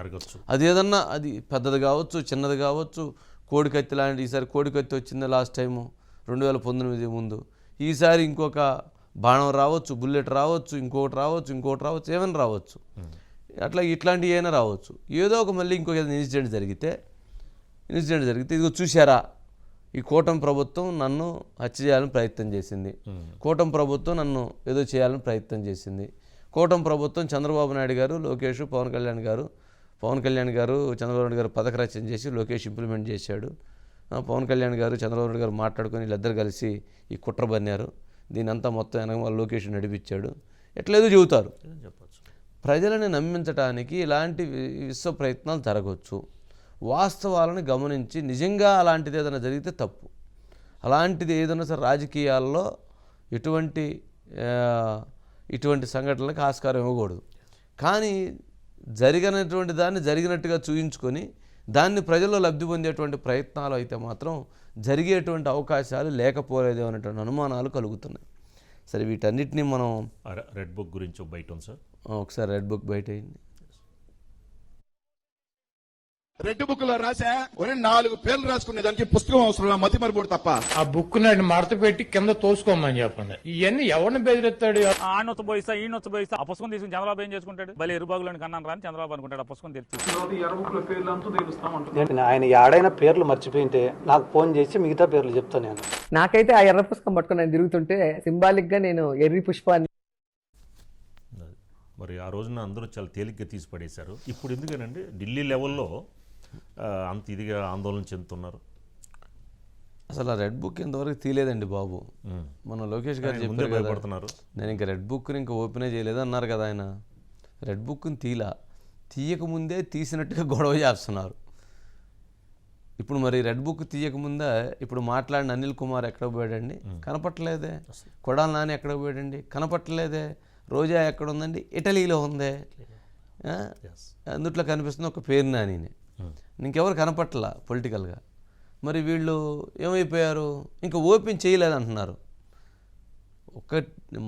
జరగచ్చు. అది ఏదన్నా అది పెద్దది కావచ్చు చిన్నది కావచ్చు కోడికత్తి లాంటి ఈసారి కోడికత్తి వచ్చింది లాస్ట్ టైము రెండు వేల పంతొమ్మిది ముందు. ఈసారి ఇంకొక బాణం రావచ్చు బుల్లెట్ రావచ్చు ఇంకొకటి రావచ్చు ఇంకొకటి రావచ్చు ఏమైనా రావచ్చు. అట్లా ఇట్లాంటివి అయినా రావచ్చు. ఏదో ఒక మళ్ళీ ఇంకొక ఏదైనా ఇన్సిడెంట్ జరిగితే ఇన్సిడెంట్ జరిగితే ఇదిగో చూశారా ఈ కూటమి ప్రభుత్వం నన్ను హత్య చేయాలని ప్రయత్నం చేసింది. కూటమి ప్రభుత్వం నన్ను ఏదో చేయాలని ప్రయత్నం చేసింది. కూటమి ప్రభుత్వం చంద్రబాబు నాయుడు గారు లోకేష్ పవన్ కళ్యాణ్ గారు పవన్ కళ్యాణ్ గారు చంద్రబాబు నాయుడు గారు పథక రచన చేసి లోకేష్ ఇంప్లిమెంట్ చేశాడు. పవన్ కళ్యాణ్ గారు చంద్రబాబు నాయుడు గారు మాట్లాడుకొని వీళ్ళిద్దరు కలిసి ఈ కుట్ర బన్నారు. దీని అంతా మొత్తం వెనక వాళ్ళ లోకేష్ నడిపించాడు. ఎట్లేదో చెబుతారు. చెప్పచ్చు. ప్రజలని నమ్మించడానికి ఇలాంటి విశ్వ ప్రయత్నాలు జరగవచ్చు వాస్తవాలను గమనించి నిజంగా అలాంటిది ఏదైనా జరిగితే తప్పు. అలాంటిది ఏదైనా సరే రాజకీయాల్లో ఇటువంటి ఆ, ఇటువంటి సంఘటనలకు ఆస్కారం ఇవ్వకూడదు. కానీ జరిగినటువంటి దాన్ని జరిగినట్టుగా చూయించుకొని దాన్ని ప్రజల్లో లబ్ధి పొందేటువంటి ప్రయత్నాలు అయితే మాత్రం జరిగేటువంటి అవకాశాలు లేకపోలేదు అనేటువంటి అనుమానాలు కలుగుతున్నాయి సరే వీటన్నిటిని మనం రెడ్ బుక్ గురించి బయట ఉంది సార్ ఒకసారి రెడ్ బుక్ బయట వేయండి. రెడ్ బుక్లో రాసా ఒరే నాలుగు పేర్లు రాసుకునే దానికి పుస్తకం అవసరం మతి మరిపోడు తప్ప. ఆ బుక్ నాటి మడత పెట్టి కింద తోసుకోమని చెప్పండి ఇవన్నీ ఎవరిని బెదిరిస్తాడు? ఆనొత్త పోయిస్తా ఈయనొత్త పోయిస్తా ఆ పుస్తకం తీసుకుని చంద్రబాబు ఏం చేసుకుంటాడు? భలే ఎరుబాగులను కన్నాను రాని చంద్రబాబు అనుకుంటాడు ఆ పుస్తకం తెరిచి నేను ఆయన ఏడైనా పేర్లు మర్చిపోయింటే నాకు ఫోన్ చేసి మిగతా పేర్లు చెప్తాను నేను. నాకైతే ఆ ఎర్ర పుస్తకం పట్టుకొని నేను తిరుగుతుంటే సింబాలిక్గా నేను ఎర్రి పుష్పాన్ని. మరి ఆ రోజున అందరూ చాలా తేలిగ్గా తీసి పడేశారు. ఇప్పుడు ఎందుకనండి ఢిల్లీ లెవెల్లో అంత ఇదిగా ఆందోళన చెందుతున్నారు. అసలు ఆ రెడ్ బుక్ ఇంతవరకు తీయలేదండి బాబు. మన లోకేష్ గారు చెప్పారు భయపడుతున్నారు. నేను ఇంకా రెడ్ బుక్ని ఇంకా ఓపెనే చేయలేదు అన్నారు కదా ఆయన. రెడ్ బుక్ని తీలా తీయకముందే తీసినట్టుగా గొడవ చేస్తున్నారు. ఇప్పుడు మరి రెడ్ బుక్ తీయకముందే ఇప్పుడు మాట్లాడిన అనిల్ కుమార్ ఎక్కడ పోయాడండి? కనపట్టలేదే. కొడాల నాని ఎక్కడ పోయాడండి? కనపట్టలేదే. రోజా ఎక్కడ ఉందండి ఇటలీలో. ఉందే? అందుట్లో కనిపిస్తుంది ఒక పేరు నానినే. ఇంకెవరు కనపట్టలా పొలిటికల్గా? మరి వీళ్ళు ఏమైపోయారు? ఇంకా ఓపెన్ చేయలేదంటున్నారు. ఒక్క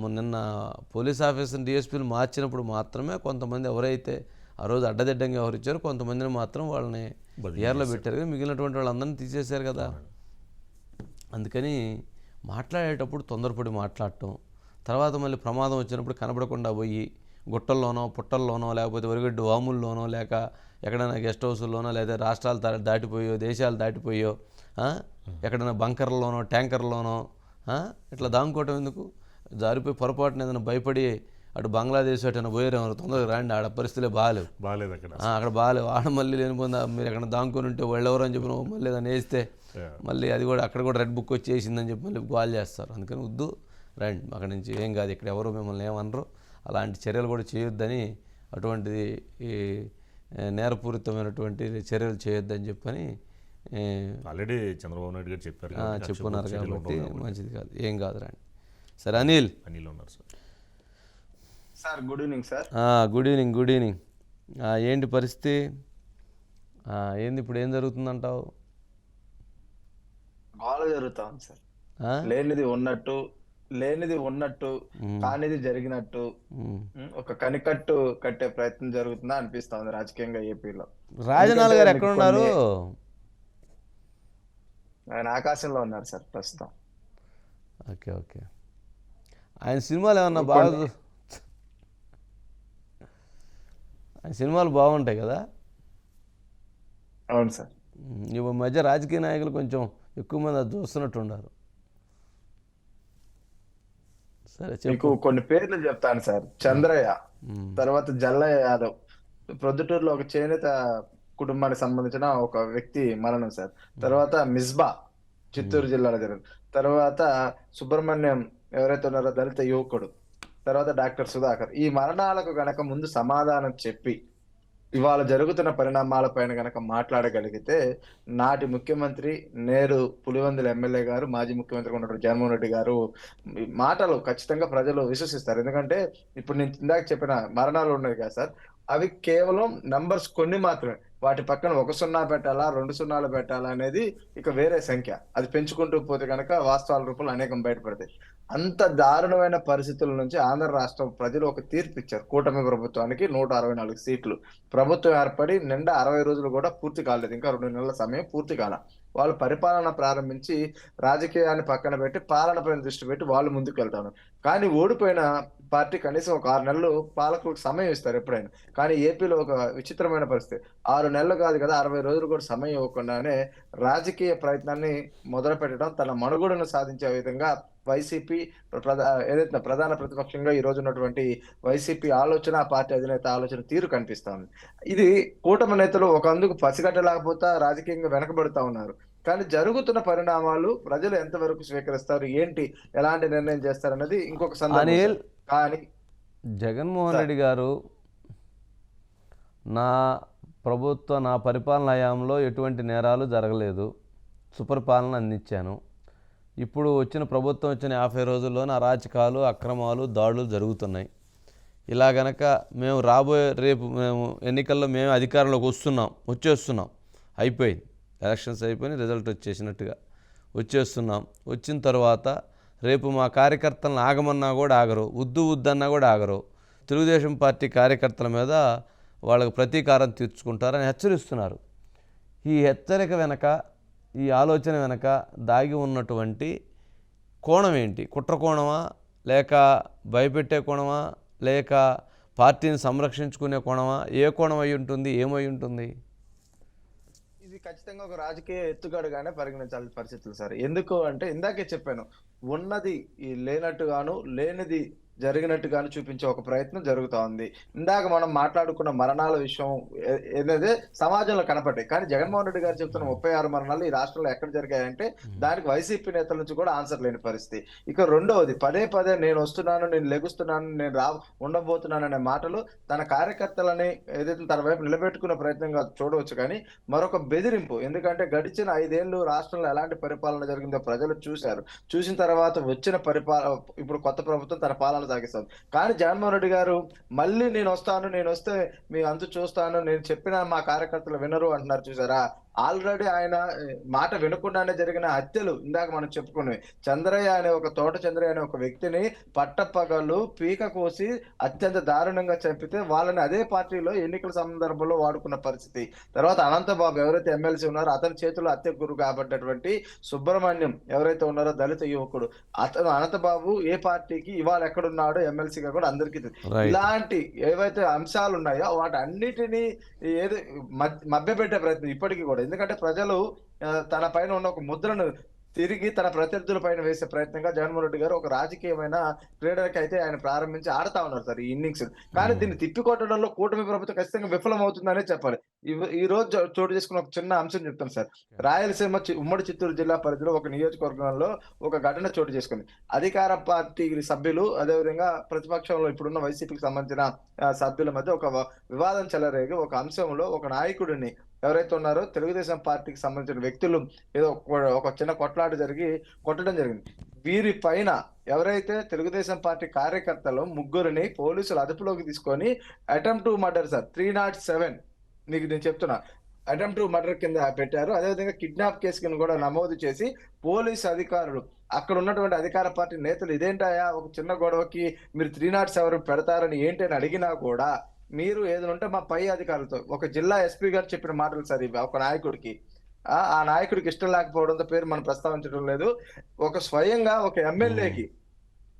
నిన్న పోలీస్ ఆఫీసర్ డిఎస్పీలు మార్చినప్పుడు మాత్రమే కొంతమంది ఎవరైతే ఆ రోజు అడ్డదిడ్డంగా వ్యవహరించారో కొంతమందిని మాత్రం వాళ్ళని ఏర్లో పెట్టారు. కదా మిగిలినటువంటి వాళ్ళందరినీ తీసేశారు కదా. అందుకని మాట్లాడేటప్పుడు తొందరపడి మాట్లాడటం తర్వాత మళ్ళీ ప్రమాదం వచ్చినప్పుడు కనబడకుండా పోయి గుట్టల్లోనో పుట్టల్లోనో లేకపోతే ఒరిగడ్డు వాముల్లోనో లేక ఎక్కడైనా గెస్ట్ హౌస్లోనో లేదా రాష్ట్రాలు దాటిపోయో దేశాలు దాటిపోయో? ఎక్కడైనా బంకర్లోనో ట్యాంకర్లోనో? ఇట్లా దాంకోవటం ఎందుకు? జారిపోయి పొరపాటున ఏదైనా భయపడి అటు బంగ్లాదేశ్ అటు పోయారేమో తొందరగా రాండి ఆడ పరిస్థితులే బాగాలేవు బాగాలేదు అక్కడ. అక్కడ బాగాలేవు ఆడ మళ్ళీ లేని పొందా మీరు ఎక్కడ దాంకొని ఉంటే వాళ్ళు అని చెప్పిన మళ్ళీ దాన్ని వేస్తే మళ్ళీ అది కూడా అక్కడ కూడా రెడ్ బుక్ వచ్చేసిందని చెప్పి మళ్ళీ గోల్ చేస్తారు. అందుకని వద్దు రండి అక్కడి నుంచి ఏం కాదు ఇక్కడ ఎవరు మిమ్మల్ని ఏమనరు. అలాంటి చర్యలు కూడా చేయొద్దని అటువంటిది ఈ నేరపూరితమైనటువంటి చర్యలు చేయొద్దని చెప్పని ఆల్రెడీ చంద్రబాబు నాయుడు గారు చెప్పారు ఆ, కాబట్టి. మంచిది కాదు. ఏం కాదు రండి సరే అనిల్. అనిల్ ఉన్నారు sir. Sir good evening sir. ఆ, గుడ్ ఈవినింగ్ గుడ్ ఈవినింగ్. ఆ, ఏంటి పరిస్థితి? ఆ, ఏంది ఇప్పుడు ఏం జరుగుతుందంటావు? గోల జరుగుతా ఉంది సార్? లేనిది ఉన్నట్టు లేనిది ఉన్నట్టు కానిది జరిగినట్టు ఒక కనికట్టు కట్టే ప్రయత్నం జరుగుతుందా అనిపిస్తా ఉంది రాజకీయంగా ఏపీలో? రాజనాల్ గారు ఎక్కడ ఉన్నారు? ఆయన ఆకాశంలో ఉన్నారు సార్ ప్రస్తుతం. Okay okay. ఆయన సినిమాలు ఏమన్నా బాగా ఆయన సినిమాలు బాగుంటాయి కదా? అవును సార్. ఈ మధ్య రాజకీయ నాయకులు కొంచెం ఎక్కువ మంది అది చూస్తున్నట్టు ఉన్నారు. సరే చెప్పు మీకు కొన్ని పేర్లు చెప్తాను సార్. చంద్రయ్య తర్వాత జల్లయ్య యాదవ్. ప్రొద్దుటూరులో ఒక చేనేత కుటుంబానికి సంబంధించిన ఒక వ్యక్తి మరణం సార్. తర్వాత మిస్బా చిత్తూరు జిల్లాలో జరిగింది. తర్వాత సుబ్రహ్మణ్యం ఎవరైతే ఉన్నారో దళిత యువకుడు. తర్వాత డాక్టర్ సుధాకర్. ఈ మరణాలకు గనక ముందు సమాధానం చెప్పి ఇవాళ జరుగుతున్న పరిణామాలపైన గనక మాట్లాడగలిగితే నాటి ముఖ్యమంత్రి నేడు పులివెందుల ఎమ్మెల్యే గారు మాజీ ముఖ్యమంత్రి ఉన్నటువంటి జగన్మోహన్ రెడ్డి గారు ఈ మాటలు ఖచ్చితంగా ప్రజలు విశ్వసిస్తారు. ఎందుకంటే ఇప్పుడు నేను ఇందాక చెప్పిన మరణాలు ఉన్నాయి కదా సార్ అవి కేవలం నంబర్స్ కొన్ని మాత్రమే. వాటి పక్కన ఒక సున్నా పెట్టాలా రెండు సున్నాలు పెట్టాలా అనేది ఇక వేరే సంఖ్య. అది పెంచుకుంటూ పోతే కనుక వాస్తవాల రూపంలో అనేకం బయటపడతాయి. అంత దారుణమైన పరిస్థితుల నుంచి ఆంధ్ర రాష్ట్రం ప్రజలు ఒక తీర్పు ఇచ్చారు. కూటమి ప్రభుత్వానికి నూట అరవై నాలుగు సీట్లు. ప్రభుత్వం ఏర్పడి నిండా అరవై రోజులు కూడా పూర్తి కాలేదు. ఇంకా రెండు నెలల సమయం పూర్తి కాల. వాళ్ళు పరిపాలన ప్రారంభించి రాజకీయాన్ని పక్కన పెట్టి పాలన పైన దృష్టి పెట్టి వాళ్ళు ముందుకు వెళ్తారు కానీ ఓడిపోయిన పార్టీ కనీసం ఒక ఆరు నెలలు పాలకులకు సమయం ఇస్తారు ఎప్పుడైనా. కానీ ఏపీలో ఒక విచిత్రమైన పరిస్థితి. ఆరు నెలలు కాదు కదా అరవై రోజులు కూడా సమయం ఇవ్వకుండానే రాజకీయ ప్రయత్నాన్ని మొదలు పెట్టడం తన మనుగడను సాధించే విధంగా వైసీపీ ప్రధా ఏదైతే ప్రధాన ప్రతిపక్షంగా ఈ రోజు ఉన్నటువంటి వైసీపీ ఆలోచన ఆ పార్టీ అధినేత ఆలోచన తీరు కనిపిస్తోంది ఇది కూటమి నేతలు ఒక అందుకు పసిగట్టలేకపోతా రాజకీయంగా వెనకబడుతా ఉన్నారు. కానీ జరుగుతున్న పరిణామాలు ప్రజలు ఎంతవరకు స్వీకరిస్తారు? ఏంటి? ఎలాంటి నిర్ణయం చేస్తారన్నది ఇంకొక సందర్భం. కానీ జగన్మోహన్. రెడ్డి గారు నా ప్రభుత్వ నా పరిపాలన హయాంలో ఎటువంటి నేరాలు జరగలేదు. సుపరిపాలన అందించాను. ఇప్పుడు వచ్చిన ప్రభుత్వం వచ్చిన యాభై రోజుల్లోనే అరాచకాలు అక్రమాలు దాడులు జరుగుతున్నాయి. ఇలా గనక మేము రాబోయే రేపు మేము ఎన్నికల్లో మేము అధికారంలోకి వస్తున్నాం వచ్చేస్తున్నాం అయిపోయింది. ఎలక్షన్స్ అయిపోయి రిజల్ట్ వచ్చేసినట్టుగా. వచ్చేస్తున్నాం. వచ్చిన తర్వాత రేపు మా కార్యకర్తలను ఆగమన్నా కూడా ఆగరు. ఉద్దు ఉద్దన్నా కూడా ఆగరు. తెలుగుదేశం పార్టీ కార్యకర్తల మీద వాళ్ళకు ప్రతీకారం తీర్చుకుంటారని హెచ్చరిస్తున్నారు. ఈ హెచ్చరిక వెనక ఈ ఆలోచన వెనక దాగి ఉన్నటువంటి కోణం ఏంటి? కుట్ర కోణమా? లేక భయపెట్టే కోణమా? లేక పార్టీని సంరక్షించుకునే కోణమా? ఏ కోణం అయి ఉంటుంది? ఏమై ఉంటుంది? ఇది ఖచ్చితంగా ఒక రాజకీయ ఎత్తుగడగానే పరిగణించాల్సిన పరిస్థితులు సార్. ఎందుకు అంటే ఇందాకే చెప్పాను ఉన్నది ఈ లేనట్టుగాను లేనిది జరిగినట్టుగాను చూపించే ఒక ప్రయత్నం జరుగుతా ఉంది. ఇందాక మనం మాట్లాడుకున్న మరణాల విషయం ఏదైతే సమాజంలో కనపడ్డాయి. కానీ జగన్మోహన్ రెడ్డి గారు చెప్తున్న ముప్పై ఆరు మరణాలు ఈ రాష్ట్రంలో ఎక్కడ జరిగాయంటే దానికి వైసీపీ నేతల నుంచి కూడా ఆన్సర్ లేని పరిస్థితి. ఇక రెండవది పదే పదే నేను వస్తున్నాను నేను లెగుస్తున్నాను నేను రా ఉండబోతున్నాను అనే మాటలు తన కార్యకర్తలని ఏదైతే తన వైపు నిలబెట్టుకునే ప్రయత్నంగా చూడవచ్చు. కానీ మరొక బెదిరింపు ఎందుకంటే గడిచిన ఐదేళ్ళు రాష్ట్రంలో ఎలాంటి పరిపాలన జరిగిందో ప్రజలు చూశారు. చూసిన తర్వాత వచ్చిన పరిపాలన ఇప్పుడు కొత్త ప్రభుత్వం తన పాలన సాగిస్తుంది కానీ జగన్మోహన్ రెడ్డి గారు మళ్ళీ నేను వస్తాను నేను వస్తే మీ అంతు చూస్తాను నేను చెప్పిన మా కార్యకర్తలు వినరు అంటున్నారు చూసారా? ఆల్రెడీ ఆయన మాట వినకుండానే జరిగిన హత్యలు ఇందాక మనం చెప్పుకున్నవి. చంద్రయ్య అనే ఒక తోట చంద్రయ్య అనే ఒక వ్యక్తిని పట్టపగలు పీక కోసి అత్యంత దారుణంగా చంపితే వాళ్ళని అదే పార్టీలో ఎన్నికల సందర్భంలో వాడుకున్న పరిస్థితి. తర్వాత అనంతబాబు ఎవరైతే ఎమ్మెల్సీ ఉన్నారో అతని చేతిలో హత్య గురు కాబట్టినటువంటి సుబ్రహ్మణ్యం ఎవరైతే ఉన్నారో దళిత యువకుడు. అతను అనంతబాబు ఏ పార్టీకి ఇవాళ ఎక్కడున్నాడో ఎమ్మెల్సీగా కూడా అందరికీ ఇలాంటి ఏవైతే అంశాలు ఉన్నాయో వాటి అన్నిటినీ ఏది మభ్యపెట్టే ప్రయత్నం ఇప్పటికీ కూడా. ఎందుకంటే ప్రజలు తన పైన ఉన్న ఒక ముద్రను తిరిగి తన ప్రత్యర్థుల పైన వేసే ప్రయత్నంగా జగన్మోహన్ రెడ్డి గారు ఒక రాజకీయమైన క్రీడలకి అయితే ఆయన ప్రారంభించి ఆడుతా ఉన్నారు సార్ ఈ ఇన్నింగ్స్. కానీ దీన్ని తిప్పికొట్టడంలో కూటమి ప్రభుత్వం ఖచ్చితంగా విఫలం అవుతుందనే చెప్పాలి. ఈ రోజు చోటు చేసుకున్న ఒక చిన్న అంశం చెప్తాను సార్. రాయలసీమ ఉమ్మడి చిత్తూరు జిల్లా పరిధిలో ఒక నియోజకవర్గంలో ఒక ఘటన చోటు చేసుకుంది. అధికార పార్టీ సభ్యులు అదేవిధంగా ప్రతిపక్షంలో ఇప్పుడున్న వైసీపీకి సంబంధించిన సభ్యుల మధ్య ఒక వివాదం చెలరేగి ఒక అంశంలో ఒక నాయకుడిని ఎవరైతే ఉన్నారో తెలుగుదేశం పార్టీకి సంబంధించిన వ్యక్తులు ఏదో ఒక- ఒక చిన్న కొట్లాట జరిగి కొట్టడం జరిగింది. వీరి పైన ఎవరైతే తెలుగుదేశం పార్టీ కార్యకర్తలు ముగ్గురిని పోలీసులు అదుపులోకి తీసుకొని attempt to murder sir three nought seven మీకు నేను చెప్తున్నా. అటెంప్ట్ టు మర్డర్ కింద పెట్టారు. అదేవిధంగా కిడ్నాప్ కేసు కింద కూడా నమోదు చేసి పోలీసు అధికారులు అక్కడ ఉన్నటువంటి అధికార పార్టీ నేతలు ఇదేంటాయా ఒక చిన్న గొడవకి మీరు త్రీ నాట్ సెవెన్ పెడతారని ఏంటి అని అడిగినా కూడా మీరు ఏదైనా ఉంటే మా పై అధికారులతో ఒక జిల్లా ఎస్పీ గారు చెప్పిన మాటలు సార్ ఇవి ఒక నాయకుడికి. ఆ ఆ నాయకుడికి ఇష్టం లేకపోవడంతో పేరు మనం ప్రస్తావించడం లేదు. ఒక స్వయంగా ఒక ఎమ్మెల్యేకి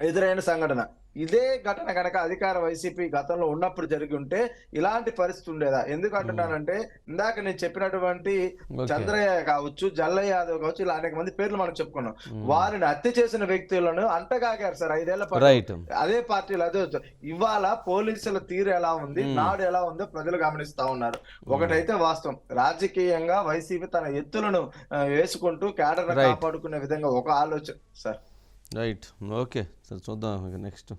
ఎదురైన సంఘటన. ఇదే ఘటన కనుక అధికార వైసీపీ గతంలో ఉన్నప్పుడు జరిగి ఉంటే ఇలాంటి పరిస్థితి ఉండేదా? ఎందుకు అంటున్నానంటే ఇందాక నేను చెప్పినటువంటి చంద్రయ్య కావచ్చు జల్లయ్య యాదవ్ కావచ్చు ఇలా అనేక మంది పేర్లు మనం చెప్పుకున్నాం. వారిని హత్య చేసిన వ్యక్తులను అంటగాగారు సార్. ఐదేళ్ళ అదే పార్టీలు అదే. ఇవాళ పోలీసుల తీరు ఎలా ఉంది. నాడు ఎలా ఉందో ప్రజలు గమనిస్తా ఉన్నారు. ఒకటైతే వాస్తవం. రాజకీయంగా వైసీపీ తన ఎత్తులను వేసుకుంటూ కేడర్. కాపాడుకునే విధంగా ఒక ఆలోచన. సార్. రైట్ ఓకే సరే చూద్దాం నెక్స్ట్